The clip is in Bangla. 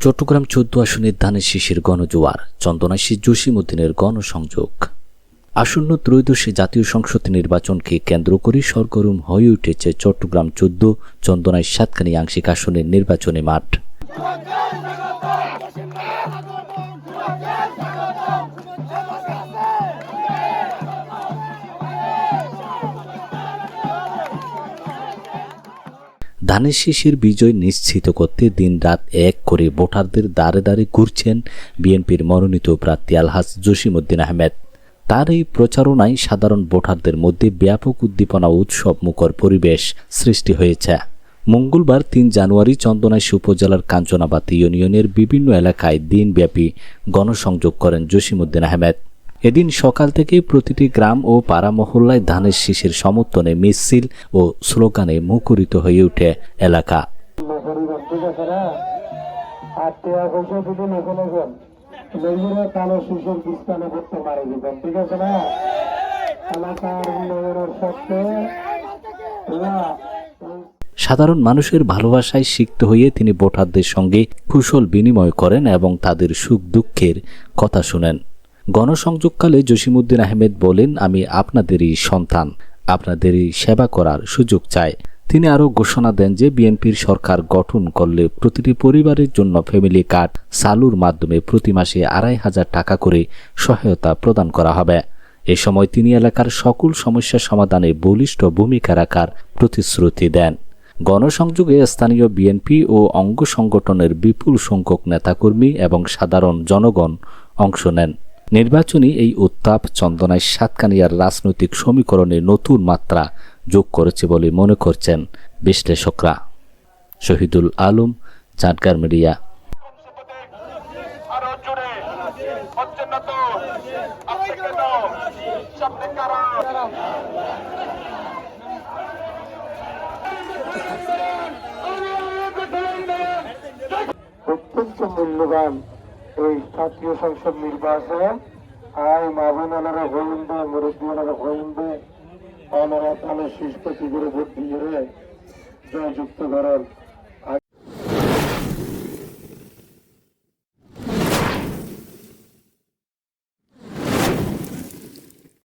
চট্টগ্রাম চোদ্দ আসনের ধানের শিশির গণজোয়ার চন্দনাশী জসিমুদ্দিনের গণসংযোগ। আসন্ন ত্রয়োদশী জাতীয় সংসদ নির্বাচনকে কেন্দ্র করে সরগরম হয়ে উঠেছে চট্টগ্রাম চোদ্দ চন্দনায় সাতখানি আংশিক আসনের নির্বাচনী মাঠ। ধানের শীষের বিজয় নিশ্চিত করতে দিন রাত এক করে ভোটারদের দ্বারে দ্বারে ঘুরছেন বিএনপির মনোনীত প্রার্থী আলহাজ জসিমউদ্দিন আহমেদ। তার এই প্রচারণায় সাধারণ ভোটারদের মধ্যে ব্যাপক উদ্দীপনা উৎসব মুখর পরিবেশ সৃষ্টি হয়েছে। মঙ্গলবার তিন জানুয়ারি চন্দনাইশ উপজেলার কাঞ্চনাবাদ ইউনিয়নের বিভিন্ন এলাকায় দিনব্যাপী গণসংযোগ করেন জসিমউদ্দিন আহমেদ। এদিন সকাল থেকে প্রতিটি গ্রাম ও পাড়া মহল্লায় ধানের শীষের সমর্থনে মিছিল ও স্লোগানে মুখরিত হয়ে ওঠে এলাকা। শিশুর সাধারণ মানুষের ভালোবাসায় সিক্ত হয়ে তিনি ভোটারদের সঙ্গে কুশল বিনিময় করেন এবং তাদের সুখ দুঃখের কথা শুনেন। গণসংযোগকালে জসিমউদ্দিন আহমেদ বলেন, আমি আপনাদেরই সন্তান। আপনাদেরই সেবা করার সুযোগ চাই। তিনি আরও ঘোষণা দেন যে, বিএনপির সরকার গঠন করলে প্রতিটি পরিবারের জন্য ফ্যামিলি কার্ড চালুর মাধ্যমে প্রতি মাসে আড়াই হাজার টাকা করে সহায়তা প্রদান করা হবে। এ সময় তিনি এলাকার সকল সমস্যা সমাধানে বলিষ্ঠ ভূমিকা রাখার প্রতিশ্রুতি দেন। গণসংযোগে স্থানীয় বিএনপি ও অঙ্গ সংগঠনের বিপুল সংখ্যক নেতাকর্মী এবং সাধারণ জনগণ অংশ নেন। নির্বাচনী এই উত্তাপ চন্দনায় সাতকানিয়ার রাজনৈতিক সমীকরণে নতুন মাত্রা যোগ করেছে বলে মনে করছেন বিশ্লেষকরা। শহীদুল আলম, চাটগার মিডিয়া। মূল্যবান এই জাতীয় সংসদ নির্বাচন আয় মামুন আনারা হইন্দে, মুরব্বী আনারা হইন্দে অনারা তাহলে প্রতি করে ভোট দিয়ে জয়যুক্ত করেন।